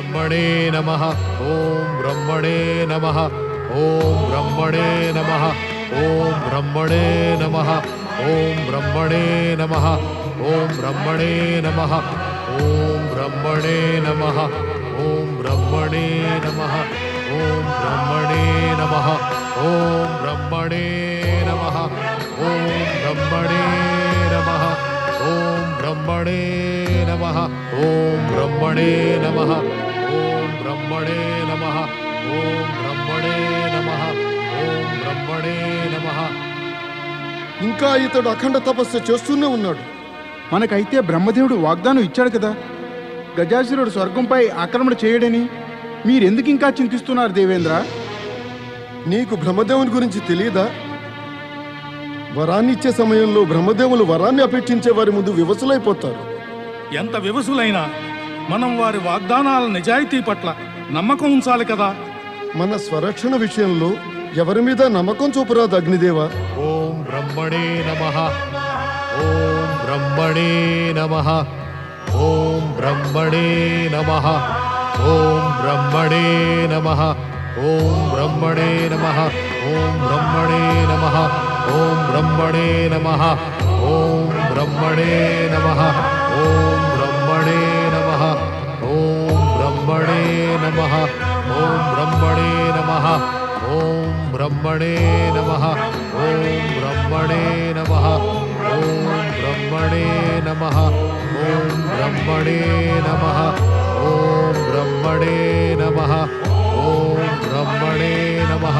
ब्रह्मणे नमः ॐ ब्रह्मणे नमः ॐ ब्रह्मणे नमः ॐ ब्रह्मणे नमः ॐ ब्रह्मणे नमः ॐ ब्रह्मणे नमः ॐ ब्रह्मणे नमः ॐ ब्रह्मणे नमः ॐ ब्रह्मणे नमः ॐ ब्रह्मणे नमः ॐ ब्रह्मणे नमः ॐ ब्रह्मणे नमः ॐ ब्रह्मणे नमः బ్రహ్మణే నమ ఓం బ్రహ్మణే నమ ఓం బ్రహ్మణే నమ ఇంకా ఇతడు అఖండ తపస్సు చేస్తూనే ఉన్నాడు. మనకైతే బ్రహ్మదేవుడు వాగ్దానం ఇచ్చాడు కదా. గజాసురుడు స్వర్గంపై ఆక్రమణ చేయడని మీరెందుకు ఇంకా చింతిస్తున్నారు దేవేంద్ర? నీకు బ్రహ్మదేవుని గురించి తెలియదా? వరాన్ని ఇచ్చే సమయంలో బ్రహ్మదేవులు వరాన్ని అపేక్షించే వారి ముందు వివసులైపోతారు. ఎంత వివసులైనా మనం వారి వాగ్దానాల నిజాయితీ పట్ల నమ్మకం ఉంచాలి కదా. మన స్వరక్షణ విషయంలో ఎవరి మీద నమ్మకం చూపురాదు అగ్నిదేవ? ఓం బ్రహ్మణే నమ. ఓం బ్రహ్మణే నమ. ఓం బ్రహ్మణే నమ. ఓం బ్రహ్మణే నమ. ఓం బ్రహ్మణే నమ. ఓం బ్రహ్మణే నమ. ఓం బ్రహ్మణే నమ. ఓం బ్రహ్మణే నమ. ఓం బ్రహ్మణే नमः ॐ ब्रह्मणे नमः ॐ ब्रह्मणे नमः ॐ ब्रह्मणे नमः ॐ ब्रह्मणे नमः ॐ ब्रह्मणे नमः ॐ ब्रह्मणे नमः ॐ ब्रह्मणे नमः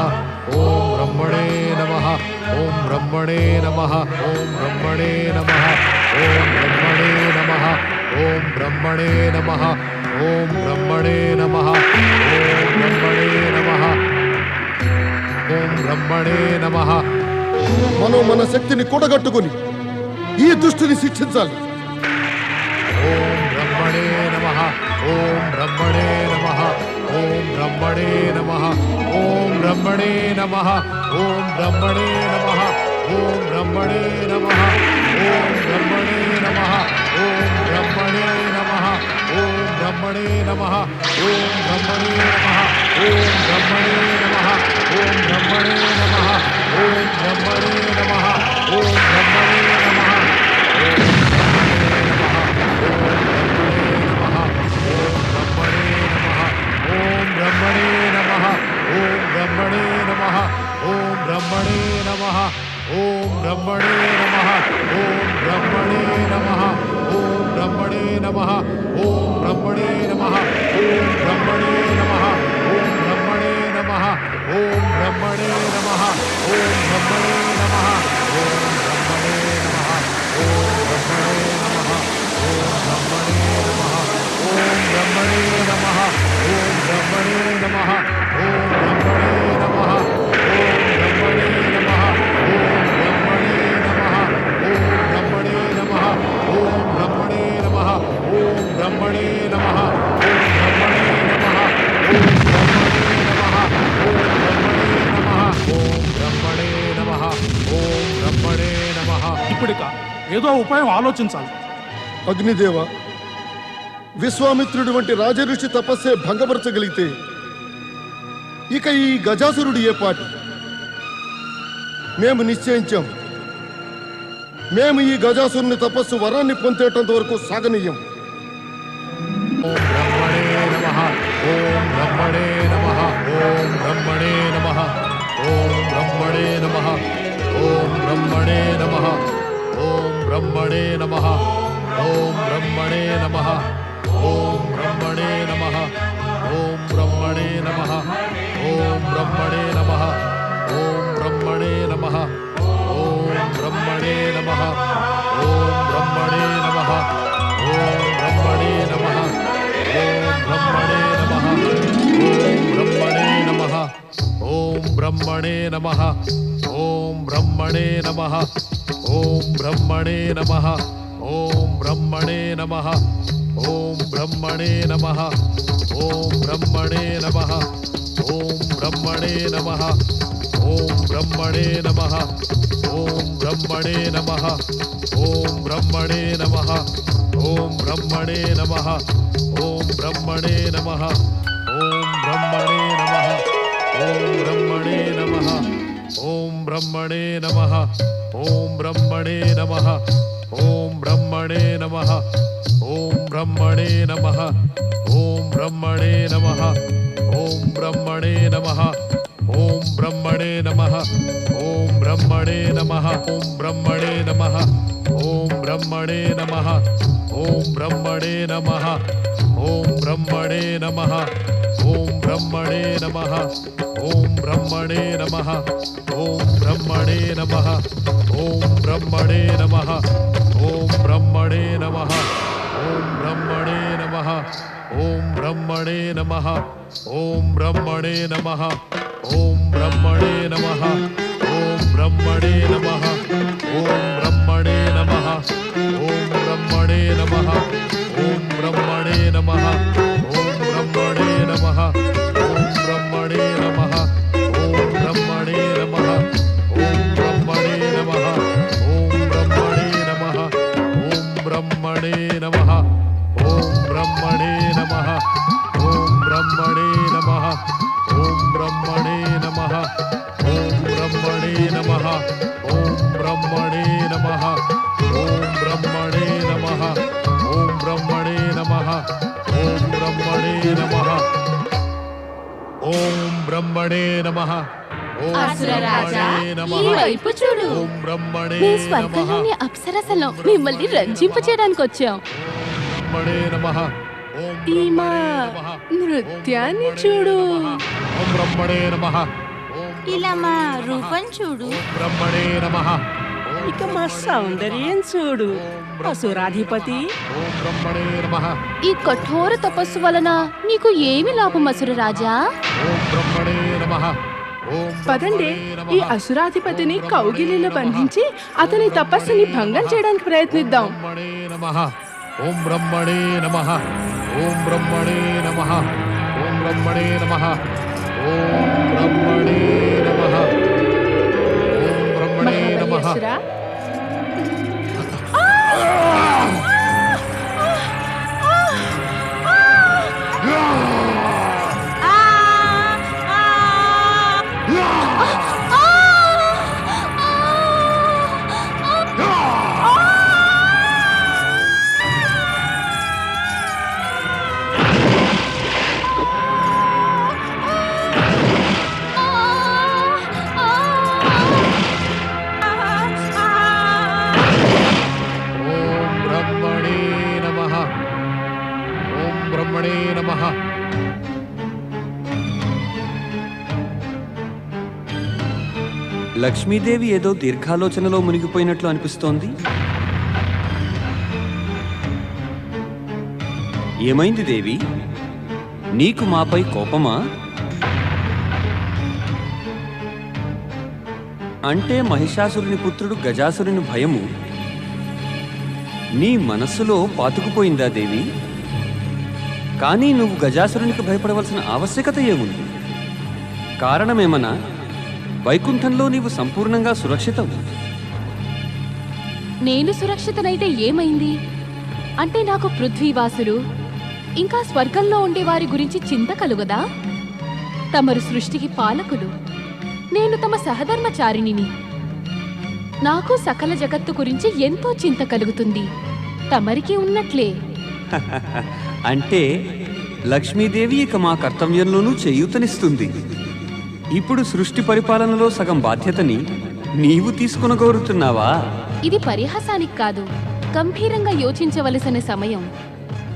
ॐ ब्रह्मणे नमः ॐ ब्रह्मणे नमः ॐ ब्रह्मणे नमः ॐ ब्रह्मणे नमः ॐ ब्रह्मणे नमः ఓం బ్రహ్మణే నమ ఓం బ్రహ్మణే నమ ఓం బ్రహ్మణే నమ మనో మన శక్తిని కూడగట్టుకుని ఈ దృష్టిని శిక్షించాలి ఓం బ్రహ్మణే నమ ఓం బ్రహ్మణే నమ ఓం బ్రహ్మణే నమ ఓం బ్రహ్మణే నమ ఓం బ్రహ్మణే నమ ఓం బ్రహ్మణే నమ ఓం బ్రహ్మణే నమ ఓం ఓం బ్రహ్మణే నమ ఓం బ్రహ్మణే నమ ఓం బ్రహ్మణే నమ ఓం బ్రహ్మణే నమ ఓం బ్రహ్మణే నమ ఓం బ్రహ్మణే నమ ఓం బ్రహ్మణే నమ ఓం బ్రహ్మణే నమ ఓం బ్రహ్మణే నమ ఓం బ్రహ్మణే నమ ఓం బ్రహ్మణే నమ ఓం బ్రహ్మణే నమ ఓం బ్రహ్మణే నమ ఓం బ్రహ్మణే నమ ఓం బ్రహ్మణే నమ ఓం బ్రహ్మణే నమ ఓం బ్రహ్మణే నమ ఓం బ్రహ్మణే నమ ఓం బ్రహ్మణే నమ ఓం బ్రహ్మణే నమ ఓం బ్రహ్మణే నమ ఓం బ్రహ్మణే నమ ఓం బ్రహ్మణే నమ ఓం ఏదో ఉపాయం ఆలోచించాలి. అగ్నిదేవ విశ్వామిత్రుడు వంటి రాజఋషి తపస్సే భంగపరచగలిగితే ఇక ఈ గజాసురుడు ఏ పాటి? మేము నిశ్చయించాం. మేము ఈ గజాసురుని తపస్సు వరాన్ని పొందేటంత వరకు సాగనీయం. బ్రహ్మణే నమ ఓం బ్రహ్మణే నమ ఓం బ్రహ్మణే నమ ఓం బ్రహ్మణే నమ ఓం బ్రహ్మణే నమ ఓం బ్రహ్మణే నమ ఓం బ్రహ్మణే నమ ఓం బ్రహ్మణే నమ ఓం బ్రహ్మణే నమ ఓం బ్రహ్మణే నమ ఓం బ్రహ్మణే నమ ఓం బ్రహ్మణే నమ ఓం బ్రహ్మణే నమ ఓం బ్రహ్మణే నమ ఓం బ్రహ్మణే నమ ఓం బ్రహ్మణే నమ ఓం బ్రహ్మణే నమ ఓం బ్రహ్మణే నమ ఓం బ్రహ్మణే నమ ఓం బ్రహ్మణే నమ ఓం బ్రహ్మణే నమ ఓం బ్రహ్మణే నమ ఓం బ్రహ్మణే నమ ఓం బ్రహ్మణే నమ ఓం బ్రహ్మణే నమ ఓం బ్రహ్మణే ॐ ब्रह्मणे नमः ॐ ब्रह्मणे नमः ॐ ब्रह्मणे नमः ॐ ब्रह्मणे नमः ॐ ब्रह्मणे नमः ॐ ब्रह्मणे नमः ॐ ब्रह्मणे नमः ॐ ब्रह्मणे नमः ॐ ब्रह्मणे नमः ॐ ब्रह्मणे नमः ॐ ब्रह्मणे नमः ॐ ब्रह्मणे नमः నమ ఓం బ్రహ్మణే నమ ఓం బ్రహ్మణే నమ ఓం బ్రహ్మణే నమ ఓం బ్రహ్మణే నమ ఓం బ్రహ్మణే నమ ఓం బ్రహ్మణే నమ ఓం బ్రహ్మణే నమ ఓం బ్రహ్మణే నమ ఓం బ్రహ్మణే నమ ఓం బ్రహ్మణే నమ ఓం బ్రహ్మణే నమ ఓం బ్రహ్మణే నమ ఓం బ్రహ్మణే ఓం బ్రహ్మణే నమ ఓం బ్రహ్మణే నమ ఓం బ్రహ్మణే నమ ఓం బ్రహ్మణే నమ ఓం బ్రహ్మణే నమ ఓం బ్రహ్మణే నమ ఓం బ్రహ్మణే నమ ఓం బ్రహ్మణే నమ ఓం బ్రహ్మణే నమ చూడు మీ స్వర్గంలోని అప్సరసలం మిమ్మల్ని రంజింప చేయడానికి వచ్చాం బ్రహ్మణే నమః. నృత్యాన్ని చూడు ఓం బ్రహ్మణే నమః ఓం ఇలా మా రూపం చూడు బ్రహ్మణే నమః ఓం ఇక మా సౌందర్యం చూడు। అసురాధిపతి। ఓం బ్రహ్మణే నమః। ఈ కఠోర తపస్సు వలన నీకు ఏమి లాభం అసుర రాజా పదండి. ఈ అసురాధిపతిని కౌగిలిలో బంధించి అతని తపస్సుని భంగం చేయడానికి ప్రయత్నిద్దాం. ஓம் பிரம்மணே நமஹ. ஓம் பிரம்மணே நமஹ. ஓம் பிரம்மணே நமஹ. ஓம் பிரம்மணே நமஹ. ஓம் பிரம்மணே நமஹ. లక్ష్మీదేవి ఏదో దీర్ఘాలోచనలో మునిగిపోయినట్లు అనిపిస్తోంది. ఏమైంది దేవి? నీకు మాపై కోపమా? అంటే మహిషాసురుని పుత్రుడు గజాసురుని భయము. నీ మనస్సులో పాతుకుపోయిందా దేవి? కానీ నువ్వు గజాసురునికి భయపడవలసిన ఆవశ్యకత ఏముంది? కారణమేమన్నా వైకుంఠంలో నీవు సంపూర్ణంగా సురక్షితం నేను సురక్షితనైతే ఏమైంది? అంటే నాకు పృథ్వీవాసులు ఇంకా స్వర్గంలో ఉండే వారి గురించి చింత కలుగదా? తమరు సృష్టికి పాలకులు నేను తమ సహధర్మచారిణిని. నాకు సకల జగత్తు గురించి ఎంతో చింత కలుగుతుంది. తమరికి ఉన్నట్లే. అంటే లక్ష్మీదేవి ఇక మా కర్తవ్యంలోనూ చేయూతనిస్తుంది. ఇప్పుడు సృష్టి పరిపాలనలో సగం బాధ్యతని నీవు తీసుకొనగోరుతున్నావా ఇది పరిహాసానికి కాదు గంభీరంగా యోచించవలసిన సమయం.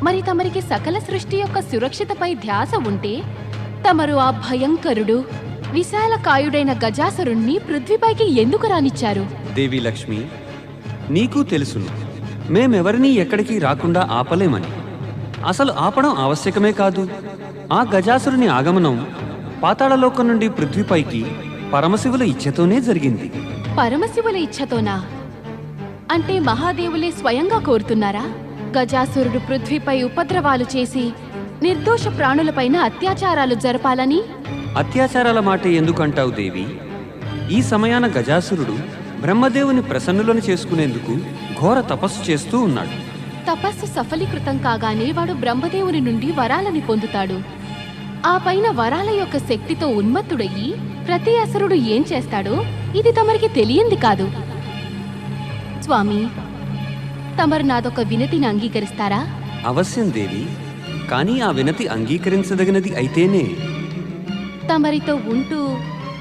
మరి తమరికి సకల సృష్టి యొక్క సురక్షితపై ధ్యాస ఉంటే తమరు ఆ భయంకరుడు విశాలకాయుడైన గజాసురుణ్ణి పృథ్వీపైకి ఎందుకు రానిచ్చారు? దేవి లక్ష్మి నీకు తెలుసును మేమెవరినీ ఎక్కడికి రాకుండా ఆపలేమని. అసలు ఆపడం ఆవశ్యకమే కాదు. ఆ గజాసురుని ఆగమనం పాతాళలోకం నుండి పృథ్వీపైకి పరమశివుల ఇచ్ఛతోనే జరిగింది. పరమశివుల ఇచ్ఛతోనా అంటే మహాదేవులే స్వయంగా కోరుతున్నారా? గజాసురుడు పృథ్వీపై ఉపద్రవాలు చేసి నిర్దోష ప్రాణులపైన అత్యాచారాలు జరపాలని? అత్యాచారాల మాట ఎందుకంటావు దేవి? ఈ సమయాన గజాసురుడు బ్రహ్మదేవుని ప్రసన్నులను చేసుకునేందుకు ఘోర తపస్సు చేస్తూ ఉన్నాడు. తపస్సు సఫలీకృతం కాగానే వాడు బ్రహ్మదేవుని నుండి వరాలని పొందుతాడు. ఆ పైన వరాల యొక్క శక్తితో ఉన్మత్తుడయ్యి ప్రతి అసురుడు ఏం చేస్తాడో ఇది తమరికి తెలియంది కాదు. స్వామి తమరు నాదొక వినతిని అంగీకరిస్తారా? అవశ్యం దేవి కానీ ఆ వినతి అంగీకరించదగినది అయితేనే. తమరితో ఉంటూ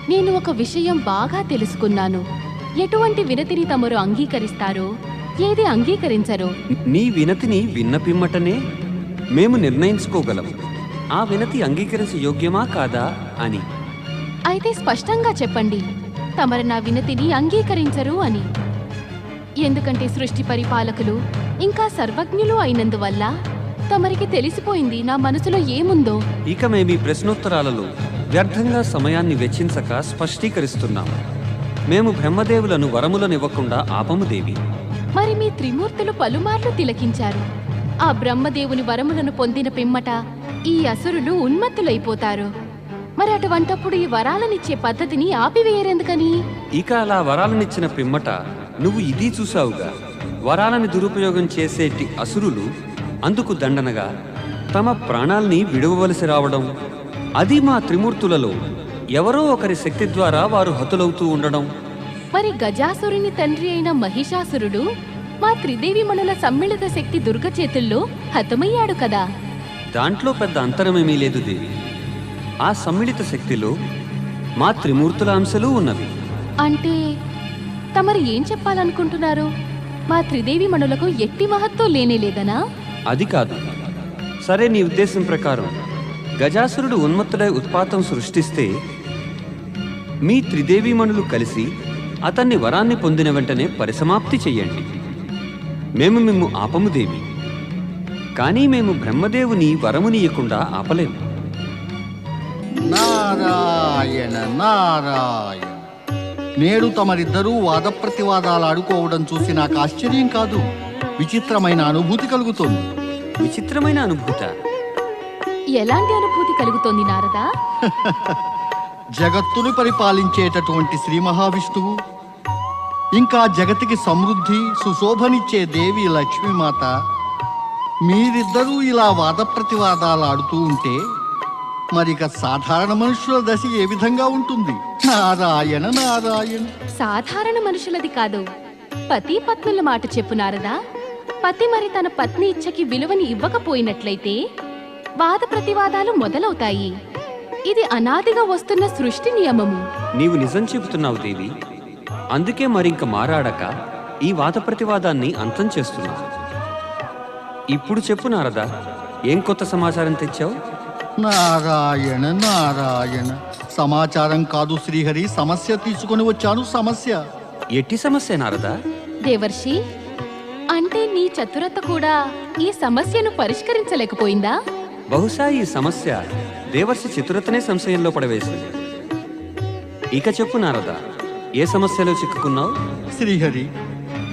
నేను ఒక విషయం బాగా తెలుసుకున్నాను. ఎటువంటి వినతిని తమరు అంగీకరిస్తారో ఏది అంగీకరించరో? నీ వినతిని విన్న పిమ్మటనే మేము నిర్ణయించుకోగలం ఆ వినతి అంగీకరించ యోగ్యమా కాదా అని. అయితే స్పష్టంగా చెప్పండి. తమరు నా వినతిని అంగీకరించరు అని. ఎందుకంటే సృష్టి పరిపాలకులు ఇంకా సర్వజ్ఞులు అయినందువల్ల తమరికి తెలిసిపోయింది నా మనసులో ఏముందో. ఇక మేము ప్రశ్నోత్తరాలలో వ్యర్థంగా సమయాన్ని వెచ్చించక స్పష్టీకరిస్తున్నాం. మేము బ్రహ్మదేవులను వరములనివ్వకుండా ఆపము దేవి. మరి మీ త్రిమూర్తులు పలుమార్లు తిలకించారు. ఆ బ్రహ్మదేవుని వరములను పొందిన పిమ్మట ఈ అసురులు ఉన్మత్తులైపోతారు. మరి అటువంటప్పుడు ఈ వరాలనిచ్చే పద్ధతిని ఆపివేయరెందుకని? ఇక అలా వరాలనిచ్చిన పిమ్మట నువ్వు ఇది చూసావుగా. వరాలని దురుపయోగం చేసేటి అసురులు అందుకు దండనగా తమ ప్రాణాల్ని విడవవలసి రావడం అది మా త్రిమూర్తులలో ఎవరో ఒకరి శక్తి ద్వారా వారు హతులవుతూ ఉండడం. మరి గజాసురుని తండ్రి అయిన మహిషాసురుడు మా త్రిదేవి మణుల సమ్మిళిత శక్తి దుర్గ చేతుల్లో హతమయ్యాడు కదా. దాంట్లో పెద్ద అంతరమేమీ లేదు దేవి. ఆ సమ్మిళిత శక్తిలో మా త్రిమూర్తుల అంశాలు ఉన్నవి. అంటే తమరు ఏం చెప్పాలనుకుంటున్నారు? మా త్రిదేవి మణులకు ఎట్టి మహత్వం లేనే లేదనా? అది కాదు. సరే నీ ఉద్దేశం ప్రకారం గజాసురుడు ఉన్మత్తుడై ఉత్పాతం సృష్టిస్తే మీ త్రిదేవీమణులు కలిసి అతన్ని వరాన్ని పొందిన వెంటనే పరిసమాప్తి చెయ్యండి మేము మిమ్ము ఆపము దేవి. కానీ మేము బ్రహ్మదేవుని వరమునీయకుండా ఆపలేము. నారాయణ నారాయణ. నేడు తమరిద్దరూ వాద ప్రతివాదాలు ఆడుకోవడం చూసి నాకు ఆశ్చర్యం కాదు. విచిత్రమైన అనుభూతి కలుగుతోంది. విచిత్రమైన అనుభూత? ఎలాంటి అనుభూతి కలుగుతోంది నారదా? జగత్తును పరిపాలించేటటువంటి శ్రీ మహావిష్ణువు ఇంకా జగతికి సమృద్ధి సుశోభనిచ్చే దేవి లక్ష్మీమాత మీరిద్దరూ ఇలా వాద ప్రతివాదాలు ఆడుతూ ఉంటే మరిక సాధారణ మనుషుల దశ ఏ విధంగా ఉంటుంది? నారాయణ నారాయణ. సాధారణ మనుషులది కాదు. పతి పత్నుల మాట చెప్పు నారదా. పతి మరి తన పత్ని ఇచ్చకి విలువని ఇవ్వకపోయినట్లయితే వాద ప్రతివాదాలు మొదలవుతాయి. ఇది అనాదిగా వస్తున్న సృష్టి నియమము. నీవు నిజం చెబుతున్నావు దేవి. అందుకే మరింక మారాడక ఈ వాద ప్రతివాదాన్ని అంతం చేస్తున్నావు. ఇప్పుడు చెప్పు నారదా ఏం కొత్త సమాచారం తెచ్చావు? నారాయణ నారాయణ. సమాచారం కాదు శ్రీహరి సమస్య తీసుకొని వచ్చాను సమస్య. ఎట్టి సమస్య నారదా? దేవర్షి అంటే నీ చతురత కూడా ఈ సమస్యను పరిష్కరించలేకపోయిందా? బహుశా ఈ సమస్య దేవర్షి చతురతనే సంశయంలో పడవేసింది. ఇక చెప్పు నారదా ఏ సమస్యలో చిక్కుకున్నావు? శ్రీహరి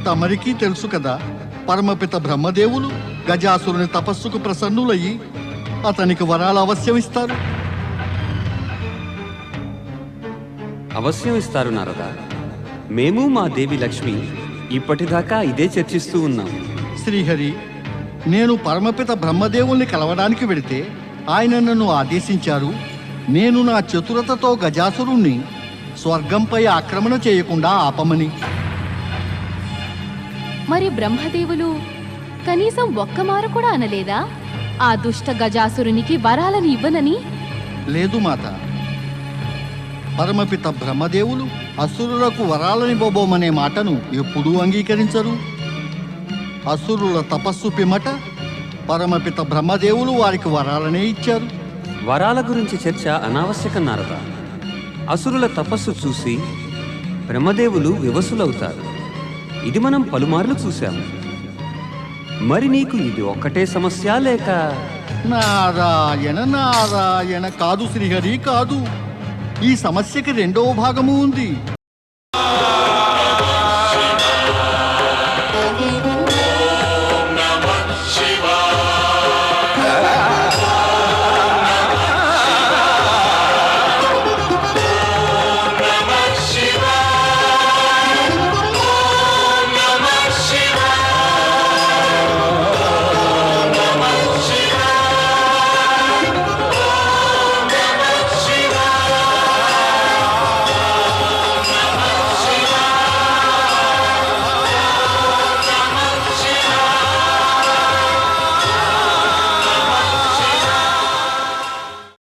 తమరికి తెలుసు కదా పరమపిత బ్రహ్మదేవులు గజాసురుని తపస్సుకు ప్రసన్నులయ్యి అతనికి వరాలు అవశ్యం ఇస్తారు అవశ్యం ఇస్తారు నారదా. మేము మా దేవి లక్ష్మి ఇప్పటిదాకా ఇదే చర్చిస్తూ ఉన్నాం. శ్రీహరి నేను పరమపిత బ్రహ్మదేవుల్ని కలవడానికి వెడితే ఆయన నన్ను ఆదేశించారు. నేను నా చతురతతో గజాసురుణ్ణి స్వర్గంపై ఆక్రమణ చేయకుండా ఆపమని. మరి బ్రహ్మదేవులు కనీసం ఒక్క మారు కూడా అనలేదా? ఆ దుష్ట గజాసురునికి వరాలని ఇవ్వనని? లేదు మాత. పరమపిత బ్రహ్మదేవులు అసురులకు వరాలనివ్వబోమనే మాటను ఎప్పుడూ అంగీకరించరు. అసురుల తపస్సు పిమ్మట పరమపిత బ్రహ్మదేవులు వారికి వరాలనే ఇచ్చారు. వరాల గురించి చర్చ అనావశ్యకం నారదా. అసురుల తపస్సు చూసి బ్రహ్మదేవులు వివసులవుతారు. ఇది మనం పలుమార్లు చూశాము. మరి నీకు ఇది ఒక్కటే సమస్య లేక? నారాయణ నారాయణ కాదు శ్రీహరి కాదు. ఈ సమస్యకి రెండవ భాగము ఉంది.